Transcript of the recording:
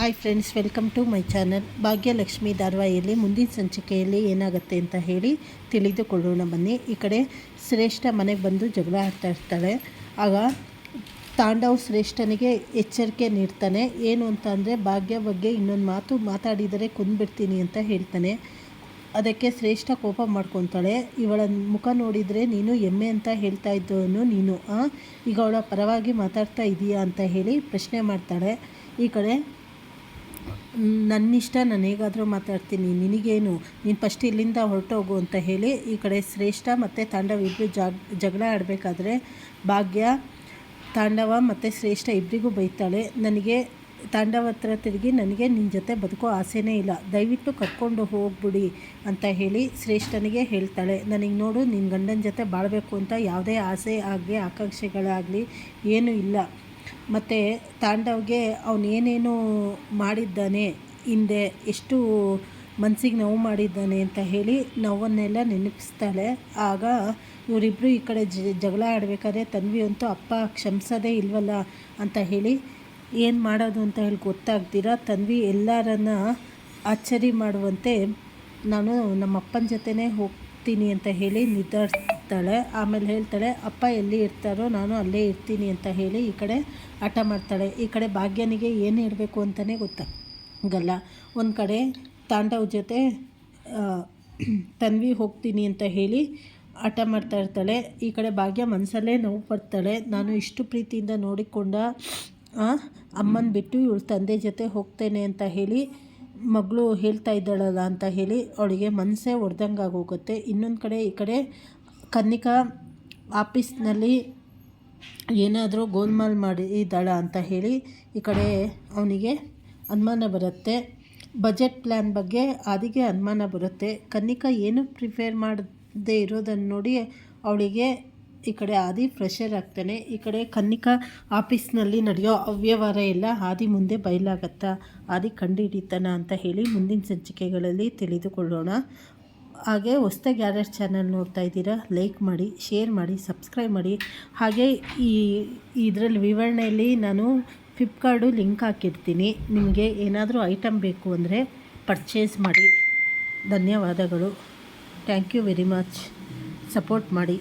Hi friends welcome to my channel Bhagyalakshmi ಧಾರವಾಹಿಯಲ್ಲಿ ಮುಂದಿನ ಸಂಚಿಕೆಯಲ್ಲಿ ಏನಾಗುತ್ತೆ ಅಂತ ಹೇಳಿ ತಿಳಿದುಕೊಳ್ಳೋಣ ಬನ್ನಿ. ಈ ಕಡೆ ಶ್ರೇಷ್ಠ ಮನೆಗೆ ಬಂದು ಜಗಳ ಆಡ್ತಾ ಇರ್ತಾಳೆ. ಆಗ ತಾಂಡವ್ ಶ್ರೇಷ್ಠನಿಗೆ ಎಚ್ಚರಿಕೆ ನೀಡ್ತಾನೆ. ಏನು ಅಂತ ಅಂದರೆ, ಭಾಗ್ಯ ಬಗ್ಗೆ ಇನ್ನೊಂದು ಮಾತು ಮಾತಾಡಿದರೆ ಕೊಂದ್ಬಿಡ್ತೀನಿ ಅಂತ ಹೇಳ್ತಾನೆ. ಅದಕ್ಕೆ ಶ್ರೇಷ್ಠ ಕೋಪ ಮಾಡ್ಕೊತಾಳೆ. ಇವಳ ಮುಖ ನೋಡಿದರೆ ನೀನು ಎಮ್ಮೆ ಅಂತ ಹೇಳ್ತಾ ಇದ್ದವನು ನೀನು ಈಗ ಅವಳ ಪರವಾಗಿ ಮಾತಾಡ್ತಾ ಇದೀಯಾ? ಅಂತ ಹೇಳಿ ಪ್ರಶ್ನೆ ಮಾಡ್ತಾಳೆ. ಈ ಕಡೆ ನನ್ನಿಷ್ಟ ನಾನು ಹೇಗಾದರೂ ಮಾತಾಡ್ತೀನಿ. ನಿನಗೇನು? ನೀನು ಫಸ್ಟ್ ಇಲ್ಲಿಂದ ಹೊರಟೋಗು ಅಂತ ಹೇಳಿ ಈ ಕಡೆ ಶ್ರೇಷ್ಠ ಮತ್ತು ತಾಂಡವ ಇಬ್ಬರು ಜಾಗ್, ಜಗಳ ಆಡಬೇಕಾದ್ರೆ ಭಾಗ್ಯ, ತಾಂಡವ ಮತ್ತು ಶ್ರೇಷ್ಠ ಇಬ್ಬರಿಗೂ ಬೈತಾಳೆ. ನನಗೆ ತಾಂಡವ ಹತ್ರ ತಿರುಗಿ ನನಗೆ ನಿನ್ನ ಜೊತೆ ಬದುಕೋ ಆಸೆನೇ ಇಲ್ಲ. ದಯವಿಟ್ಟು ಕರ್ಕೊಂಡು ಹೋಗ್ಬಿಡಿ ಅಂತ ಹೇಳಿ ಶ್ರೇಷ್ಠನಿಗೆ ಹೇಳ್ತಾಳೆ. ನನಗೆ ನೋಡು ನಿನ್ನ ಗಂಡನ ಜೊತೆ ಬಾಳಬೇಕು ಅಂತ ಯಾವುದೇ ಆಸೆ ಆಗಲಿ, ಆಕಾಂಕ್ಷೆಗಳಾಗಲಿ ಏನೂ ಇಲ್ಲ. ಮತ್ತು ತಾಂಡವ್ಗೆ ಅವನೇನೇನು ಮಾಡಿದ್ದಾನೆ, ಹಿಂದೆ ಎಷ್ಟು ಮನಸ್ಸಿಗೆ ನೋವು ಮಾಡಿದ್ದಾನೆ ಅಂತ ಹೇಳಿ ನೋವನ್ನೆಲ್ಲ ನೆನಪಿಸ್ತಾಳೆ. ಆಗ ಇವರಿಬ್ಬರು ಈ ಕಡೆ ಜಗಳ ಆಡಬೇಕಾದ್ರೆ ತನ್ವಿ ಅಂತೂ, ಅಪ್ಪ, ಕ್ಷಮಿಸೋದೇ ಇಲ್ವಲ್ಲ? ಅಂತ ಹೇಳಿ, ಏನು ಮಾಡೋದು ಅಂತ ಹೇಳಿ ಗೊತ್ತಾಗ್ದಿರ? ತನ್ವಿ ಎಲ್ಲರನ್ನ ಅಚ್ಚರಿ ಮಾಡುವಂತೆ ನಾನು ನಮ್ಮ ಅಪ್ಪನ ಜೊತೆನೇ ಹೋಗ್ತೀನಿ ಅಂತ ಹೇಳಿ ನಿರ್ಧರಿಸ್ತಾಳೆ ಆಮೇಲೆ ಹೇಳ್ತಾಳೆ, ಅಪ್ಪ ಎಲ್ಲಿ ಇರ್ತಾರೋ ನಾನು ಅಲ್ಲೇ ಇರ್ತೀನಿ ಅಂತ ಹೇಳಿ ಈ ಕಡೆ ಹಠ ಮಾಡ್ತಾಳೆ. ಈ ಕಡೆ ಭಾಗ್ಯನಿಗೆ ಏನು ಇರಬೇಕು ಅಂತಲೇ ಗೊತ್ತಾಗಲ್ಲ ಒಂದು ಕಡೆ ತಾಂಡವ್ ಜೊತೆ ತನ್ವಿ ಹೋಗ್ತೀನಿ ಅಂತ ಹೇಳಿ ಹಠ ಮಾಡ್ತಾ ಇರ್ತಾಳೆ. ಈ ಕಡೆ ಭಾಗ್ಯ ಮನಸಲ್ಲೇ ನೋವು ಪಡ್ತಾಳೆ ನಾನು ಇಷ್ಟು ಪ್ರೀತಿಯಿಂದ ನೋಡಿಕೊಂಡ ಅಮ್ಮನ ಬಿಟ್ಟು ಇವಳು ತಂದೆ ಜೊತೆ ಹೋಗ್ತೇನೆ ಅಂತ ಹೇಳಿ ಮಗಳು ಹೇಳ್ತಾ ಇದ್ದಾಳಲ್ಲ ಅಂತ ಹೇಳಿ ಅವಳಿಗೆ ಮನಸ್ಸೇ ಹೊಡೆದಂಗಾಗೋಗುತ್ತೆ ಆಗೋಗುತ್ತೆ. ಇನ್ನೊಂದು ಕಡೆ ಈ ಕಡೆ ಕನ್ನಿಕಾ ಆಫೀಸ್ನಲ್ಲಿ ಏನಾದರೂ ಗೋಲ್ಮಾಲ್ ಮಾಡಿದ್ದಾಳ ಅಂತ ಹೇಳಿ ಈ ಕಡೆ ಅವನಿಗೆ ಅನುಮಾನ ಬರುತ್ತೆ. ಬಜೆಟ್ ಪ್ಲ್ಯಾನ್ ಬಗ್ಗೆ ಆದಿಗೆ ಅನುಮಾನ ಬರುತ್ತೆ. ಕನ್ನಿಕಾ ಏನು ಪ್ರಿಪೇರ್ ಮಾಡದೇ ಇರೋದನ್ನು ನೋಡಿ ಅವಳಿಗೆ ಈ ಕಡೆ ಆದಿ ಪ್ರೆಷರ್ ಆಗ್ತಾನೆ. ಈ ಕಡೆ ಕನ್ನಿಕಾ ಆಫೀಸ್ನಲ್ಲಿ ನಡೆಯೋ ಅವ್ಯವಹಾರ ಎಲ್ಲ ಆದಿ ಮುಂದೆ ಬಯಲಾಗತ್ತಾ? ಆದಿ ಕಂಡುಹಿಡಿತಾನ ಅಂತ ಹೇಳಿ ಮುಂದಿನ ಸಂಚಿಕೆಗಳಲ್ಲಿ ತಿಳಿದುಕೊಳ್ಳೋಣ. ಹಾಗೆ ಹೊಸ್ದಾಗಿ ಯಾರ್ಯಾರು ಚಾನಲ್ ನೋಡ್ತಾ ಇದ್ದೀರಾ, ಲೈಕ್ ಮಾಡಿ, ಶೇರ್ ಮಾಡಿ, ಸಬ್ಸ್ಕ್ರೈಬ್ ಮಾಡಿ. ಹಾಗೆ ಈ ಇದರಲ್ಲಿ ವಿವರಣೆಯಲ್ಲಿ ನಾನು ಫ್ಲಿಪ್ಕಾರ್ಟು ಲಿಂಕ್ ಹಾಕಿರ್ತೀನಿ. ನಿಮಗೆ ಏನಾದರೂ ಐಟಮ್ ಬೇಕು ಅಂದರೆ ಪರ್ಚೇಸ್ ಮಾಡಿ. ಧನ್ಯವಾದಗಳು. Thank you very much support ಮಾಡಿ.